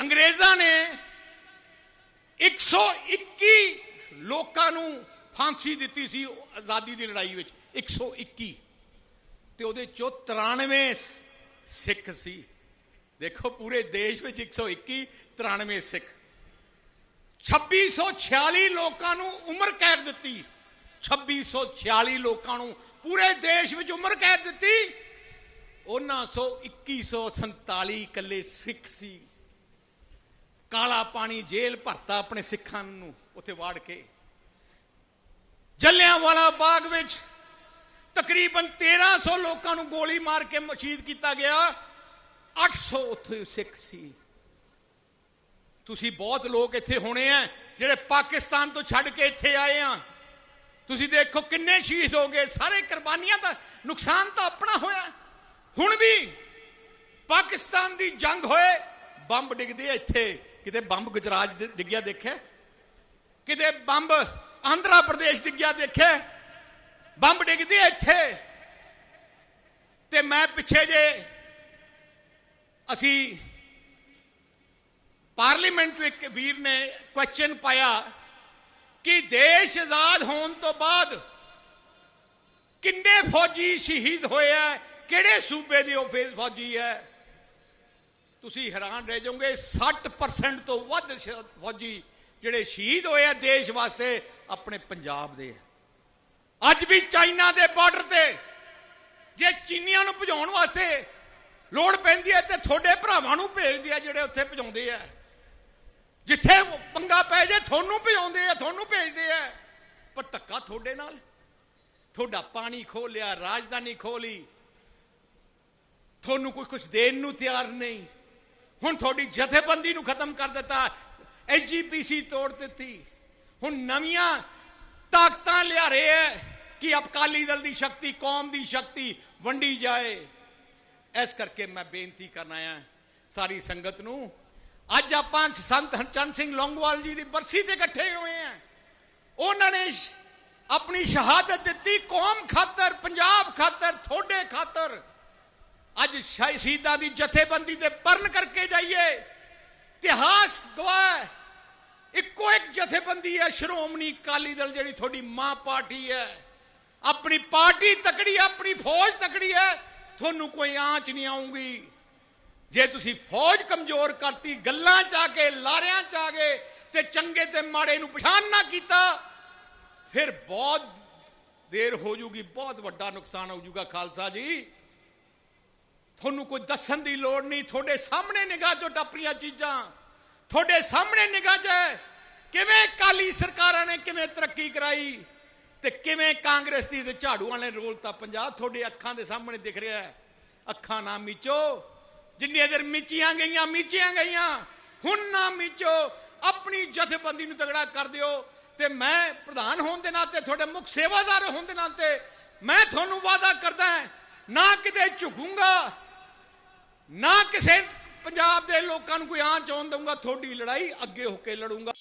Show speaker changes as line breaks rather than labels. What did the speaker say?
ਅੰਗਰੇਜ਼ਾਂ ਨੇ 121 ਲੋਕਾਂ ਨੂੰ ਫਾਂਸੀ ਦਿੱਤੀ ਸੀ ਆਜ਼ਾਦੀ ਦੀ ਲੜਾਈ ਵਿੱਚ। 121 ਤੇ ਉਹਦੇ ਚੋਂ 93 ਸਿੱਖ ਸੀ। ਦੇਖੋ, ਪੂਰੇ ਦੇਸ਼ ਵਿੱਚ 121 93 ਸਿੱਖ। 2646 ਲੋਕਾਂ ਨੂੰ ਉਮਰ ਕੈਦ ਦਿੱਤੀ। 2646 ਲੋਕਾਂ ਨੂੰ ਪੂਰੇ ਦੇਸ਼ ਵਿੱਚ ਉਮਰ ਕੈਦ ਦਿੱਤੀ। ਉਹਨਾਂ ਸੋ 2147 ਇਕੱਲੇ ਸਿੱਖ ਸੀ। ਕਾਲਾ ਪਾਣੀ ਜੇਲ੍ਹ ਭਰਤਾ ਆਪਣੇ ਸਿੱਖਾਂ ਨੂੰ, ਉੱਥੇ ਵਾੜ ਕੇ। ਜਲਿਆਂਵਾਲਾ ਬਾਗ ਵਿੱਚ ਤਕਰੀਬਨ 1300 ਲੋਕਾਂ ਨੂੰ ਗੋਲੀ ਮਾਰ ਕੇ ਮਸ਼ਹੀਦ ਕੀਤਾ ਗਿਆ। 800 ਉੱਥੇ ਸਿੱਖ ਸੀ। ਤੁਸੀਂ ਬਹੁਤ ਲੋਕ ਇੱਥੇ ਹੋਣੇ ਆ, ਜਿਹੜੇ ਪਾਕਿਸਤਾਨ ਤੋਂ ਛੱਡ ਕੇ ਇੱਥੇ ਆਏ ਆ। ਤੁਸੀਂ ਦੇਖੋ ਕਿੰਨੇ ਸ਼ਹੀਦ ਹੋ ਗਏ। ਸਾਰੇ ਕੁਰਬਾਨੀਆਂ ਦਾ ਨੁਕਸਾਨ ਤਾਂ ਆਪਣਾ ਹੋਇਆ। ਹੁਣ ਵੀ ਪਾਕਿਸਤਾਨ ਦੀ ਜੰਗ ਹੋਏ, ਬੰਬ ਡਿੱਗਦੇ ਇੱਥੇ। ਕਿਤੇ ਬੰਬ ਗੁਜਰਾਤ ਡਿੱਗਿਆ ਦੇਖਿਆ? ਕਿਤੇ ਬੰਬ ਆਂਧਰਾ ਪ੍ਰਦੇਸ਼ ਡਿੱਗਿਆ ਦੇਖਿਆ? ਬੰਬ ਡਿੱਗਦੇ ਇੱਥੇ। ਤੇ ਮੈਂ ਪਿੱਛੇ ਜੇ ਅਸੀਂ ਪਾਰਲੀਮੈਂਟ ਵਿੱਚ ਇੱਕ ਵੀਰ ਨੇ ਕੁਐਸਚਨ ਪਾਇਆ ਕਿ ਦੇਸ਼ ਆਜ਼ਾਦ ਹੋਣ ਤੋਂ ਬਾਅਦ ਕਿੰਨੇ ਫੌਜੀ ਸ਼ਹੀਦ ਹੋਏ ਆ? ਕਿਹੜੇ ਸੂਬੇ ਦੇ ਉਹ ਫੇ- ਫੌਜੀ ਹੈ? ਤੁਸੀਂ ਹੈਰਾਨ ਰਹਿ ਜਾਓਗੇ 60% ਤੋਂ ਵੱਧ ਫੌਜੀ ਜਿਹੜੇ ਸ਼ਹੀਦ ਹੋਏ ਆ ਦੇਸ਼ ਵਾਸਤੇ ਆਪਣੇ ਪੰਜਾਬ ਦੇ ਆ। ਅੱਜ ਵੀ ਚਾਈਨਾ ਦੇ ਬਾਰਡਰ ਤੇ ਜੇ ਚੀਨੀਆਂ ਨੂੰ ਭਜਾਉਣ ਵਾਸਤੇ ਲੋੜ ਪੈਂਦੀ ਹੈ ਤੇ ਤੁਹਾਡੇ ਭਰਾਵਾਂ ਨੂੰ ਭੇਜਦੇ ਆ ਜਿਹੜੇ ਉੱਥੇ ਭਜਾਉਂਦੇ ਆ। ਜਿੱਥੇ ਪੰਗਾ ਪੈ ਜੇ ਤੁਹਾਨੂੰ ਭਜਾਉਂਦੇ ਆ, ਤੁਹਾਨੂੰ ਭੇਜਦੇ ਆ। ਪਰ ਧੱਕਾ ਤੁਹਾਡੇ ਨਾਲ। ਤੁਹਾਡਾ ਪਾਣੀ ਖੋਲਿਆ ਰਾਜਧਾਨੀ ਖੋਲੀ ਤੁਹਾਨੂੰ ਕੋਈ ਕੁਝ ਦੇਣ ਨੂੰ ਤਿਆਰ ਨਹੀਂ। ਹੁਣ ਤੁਹਾਡੀ ਜਥੇਬੰਦੀ ਨੂੰ ਖਤਮ ਕਰ ਦਿੱਤਾ ਐਜੀਪੀਸੀ ਤੋੜ ਦਿੱਤੀ। ਹੁਣ ਨਵੀਆਂ ਤਾਕਤਾਂ ਲਿਆ ਰਹੇ ਹੈ ਕਿ ਅਕਾਲੀ ਦਲ ਦੀ ਸ਼ਕਤੀ, ਕੌਮ ਦੀ ਸ਼ਕਤੀ ਵੰਡੀ ਜਾਏ। ਇਸ ਕਰਕੇ ਮੈਂ ਬੇਨਤੀ ਕਰਨ ਆਇਆ ਸਾਰੀ ਸੰਗਤ ਨੂੰ, ਅੱਜ ਆਪਾਂ ਸੰਤ ਹਰਚੰਦ ਸਿੰਘ ਲੌਂਗੋਵਾਲ ਜੀ ਦੀ ਬਰਸੀ ਤੇ ਇਕੱਠੇ ਹੋਏ ਆ ਉਹਨਾਂ ਨੇ ਆਪਣੀ ਸ਼ਹਾਦਤ ਦਿੱਤੀ, ਕੌਮ ਖਾਤਰ ਪੰਜਾਬ ਖਾਤਰ ਤੁਹਾਡੇ ਖਾਤਰ ਅੱਜ ਸ਼ਹੀਦਾਂ ਦੀ ਜਥੇਬੰਦੀ ਤੇ ਪਰਨ ਕਰਕੇ ਜਾਈਏ। ਇਤਿਹਾਸ ਗਵਾਹ ਇੱਕੋ ਇੱਕ ਜਥੇਬੰਦੀ ਹੈ, ਸ਼੍ਰੋਮਣੀ ਅਕਾਲੀ ਦਲ ਜਿਹੜੀ ਤੁਹਾਡੀ ਮਾਂ ਪਾਰਟੀ ਹੈ। ਆਪਣੀ ਪਾਰਟੀ ਤਕੜੀ ਹੈ, ਆਪਣੀ ਫੌਜ ਤਕੜੀ ਹੈ। ਤੁਹਾਨੂੰ ਕੋਈ ਆਂਚ ਨਹੀਂ ਆਉਂਗੀ ਜੇ ਤੁਸੀਂ ਫੌਜ ਕਮਜ਼ੋਰ ਕਰਤੀ, ਗੱਲਾਂ ਚ ਆ ਕੇ, ਲਾਰਿਆਂ ਚ ਆ ਗਏ ਤੇ ਚੰਗੇ ਤੇ ਮਾੜੇ ਨੂੰ ਪਛਾਣ ਨਾ ਕੀਤਾ, ਫਿਰ ਬਹੁਤ ਦੇਰ ਹੋ ਜੂਗੀ, ਬਹੁਤ ਵੱਡਾ ਨੁਕਸਾਨ ਹੋ ਜੂਗਾ, ਖਾਲਸਾ ਜੀ। ਤੁਹਾਨੂੰ ਕੋਈ ਦੱਸਣ ਦੀ ਲੋੜ ਨਹੀਂ। ਤੁਹਾਡੇ ਸਾਹਮਣੇ ਨਿਗਾਹ ਚੋਂ ਟੱਪਰੀਆਂ ਚੀਜ਼ਾਂ। ਤੁਹਾਡੇ ਸਾਹਮਣੇ ਨਿਗਾਹ 'ਚ ਹੈ। ਕਿਵੇਂ ਕਾਲੀ ਸਰਕਾਰਾਂ ਨੇ ਕਿਵੇਂ ਤਰੱਕੀ ਕਰਾਈ ਤੇ ਕਿਵੇਂ ਕਾਂਗਰਸ ਦੀ ਤੇ ਝਾੜੂ ਵਾਲੇ ਰੋਲ ਤਾਂ ਪੰਜਾਬ ਤੁਹਾਡੇ ਅੱਖਾਂ ਦੇ ਸਾਹਮਣੇ ਦਿਖ ਰਿਹਾ ਹੈ। ਅੱਖਾਂ ਨਾ ਮੀਚੋ। ਜਿੰਨੀਆਂ ਦੇਰ ਮੀਚੀਆਂ ਗਈਆਂ ਮੀਚੀਆਂ ਗਈਆਂ। ਹੁਣ ਨਾ ਮੀਚੋ। ਆਪਣੀ ਜਥੇਬੰਦੀ ਨੂੰ ਤਗੜਾ ਕਰ ਦਿਓ। ਤੇ ਮੈਂ ਪ੍ਰਧਾਨ ਹੋਣ ਦੇ ਨਾਤੇ, ਤੁਹਾਡੇ ਮੁੱਖ ਸੇਵਾਦਾਰ ਹੋਣ ਦੇ ਨਾਤੇ, ਮੈਂ ਤੁਹਾਨੂੰ ਵਾਅਦਾ ਕਰਦਾ ਨਾ ਕਿਤੇ ਝੁਕੂੰਗਾ। ਨਾ ਕਿਸੇ ਪੰਜਾਬ ਦੇ ਲੋਕਾਂ ਨੂੰ ਕੋਈ ਆਂਚ ਆਉਣ ਦਊਂਗਾ, ਤੁਹਾਡੀ ਲੜਾਈ ਅੱਗੇ ਹੋ ਕੇ ਲੜੂੰਗਾ।